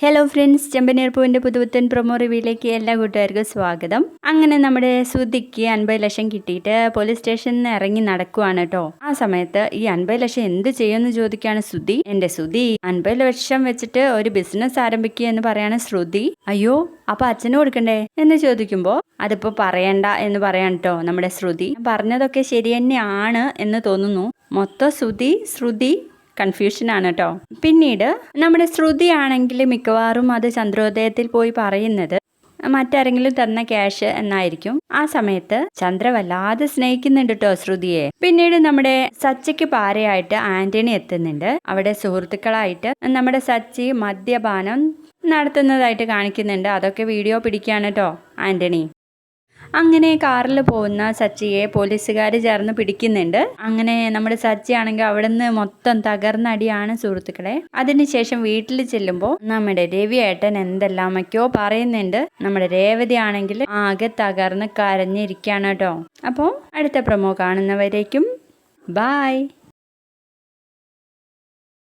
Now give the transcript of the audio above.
Hello friends ചെമ്പനീർപ്പൂവിന്റെ പുതുപുത്തൻ promo റിവ്യൂയിലേക്ക് എല്ലാ കൂട്ടുകാർക്കും സ്വാഗതം. അങ്ങനെ നമ്മുടെ സുധിക്ക് അൻപത് ലക്ഷം കിട്ടിയിട്ട് പോലീസ് സ്റ്റേഷനിൽ നിന്ന് ഇറങ്ങി നടക്കുവാണ് കേട്ടോ ആ സമയത്ത് ഈ അൻപത് ലക്ഷം എന്ത് ചെയ്യുമെന്ന് ചോദിക്കുകയാണ് സുധി എന്റെ സുധി അൻപത് ലക്ഷം വെച്ചിട്ട് ഒരു ബിസിനസ് ആരംഭിക്കുക എന്ന് പറയാണ് ശ്രുതി. അയ്യോ അപ്പൊ അച്ഛന് കൊടുക്കണ്ടേ? എന്ന് ചോദിക്കുമ്പോൾ അതിപ്പോ പറയണ്ട എന്ന് പറയാൻ കേട്ടോ നമ്മുടെ ശ്രുതി. പറഞ്ഞതൊക്കെ ശരി തന്നെയാണ് എന്ന് തോന്നുന്നു. മൊത്തം ശ്രുതി ശ്രുതി കൺഫ്യൂഷൻ ആണ് കേട്ടോ പിന്നീട് നമ്മുടെ ശ്രുതി ആണെങ്കിൽ മിക്കവാറും അത് ചന്ദ്രോദയത്തിൽ പോയി പറയുന്നത് മറ്റാരെങ്കിലും തന്ന ക്യാഷ് എന്നായിരിക്കും. ആ സമയത്ത് ചന്ദ്ര വല്ലാതെ സ്നേഹിക്കുന്നുണ്ട് കേട്ടോ ശ്രുതിയെ. പിന്നീട് നമ്മുടെ സച്ചിക്ക് പാരയായിട്ട് ആന്റണി എത്തുന്നുണ്ട്. അവിടെ സുഹൃത്തുക്കളായിട്ട് നമ്മുടെ സച്ചി മദ്യപാനം നടത്തുന്നതായിട്ട് കാണിക്കുന്നുണ്ട്. അതൊക്കെ വീഡിയോ പിടിക്കുകയാണ് കേട്ടോ ആന്റണി. അങ്ങനെ കാറിൽ പോകുന്ന സച്ചിയെ പോലീസുകാർ ചേർന്ന് പിടിക്കുന്നുണ്ട്. അങ്ങനെ നമ്മുടെ സച്ചി ആണെങ്കിൽ അവിടെ നിന്ന് മൊത്തം തകർന്നടിയാണ് സുഹൃത്തുക്കളെ. അതിനുശേഷം വീട്ടിൽ ചെല്ലുമ്പോൾ നമ്മുടെ രവി ഏട്ടൻ എന്തെല്ലാമൊക്കെയോ പറയുന്നുണ്ട്. നമ്മുടെ രേവതി ആണെങ്കിൽ ആകെ തകർന്ന് കരഞ്ഞിരിക്കുകയാണ് കേട്ടോ. അപ്പോൾ അടുത്ത പ്രൊമോ കാണുന്നവരേക്കും. ബായ്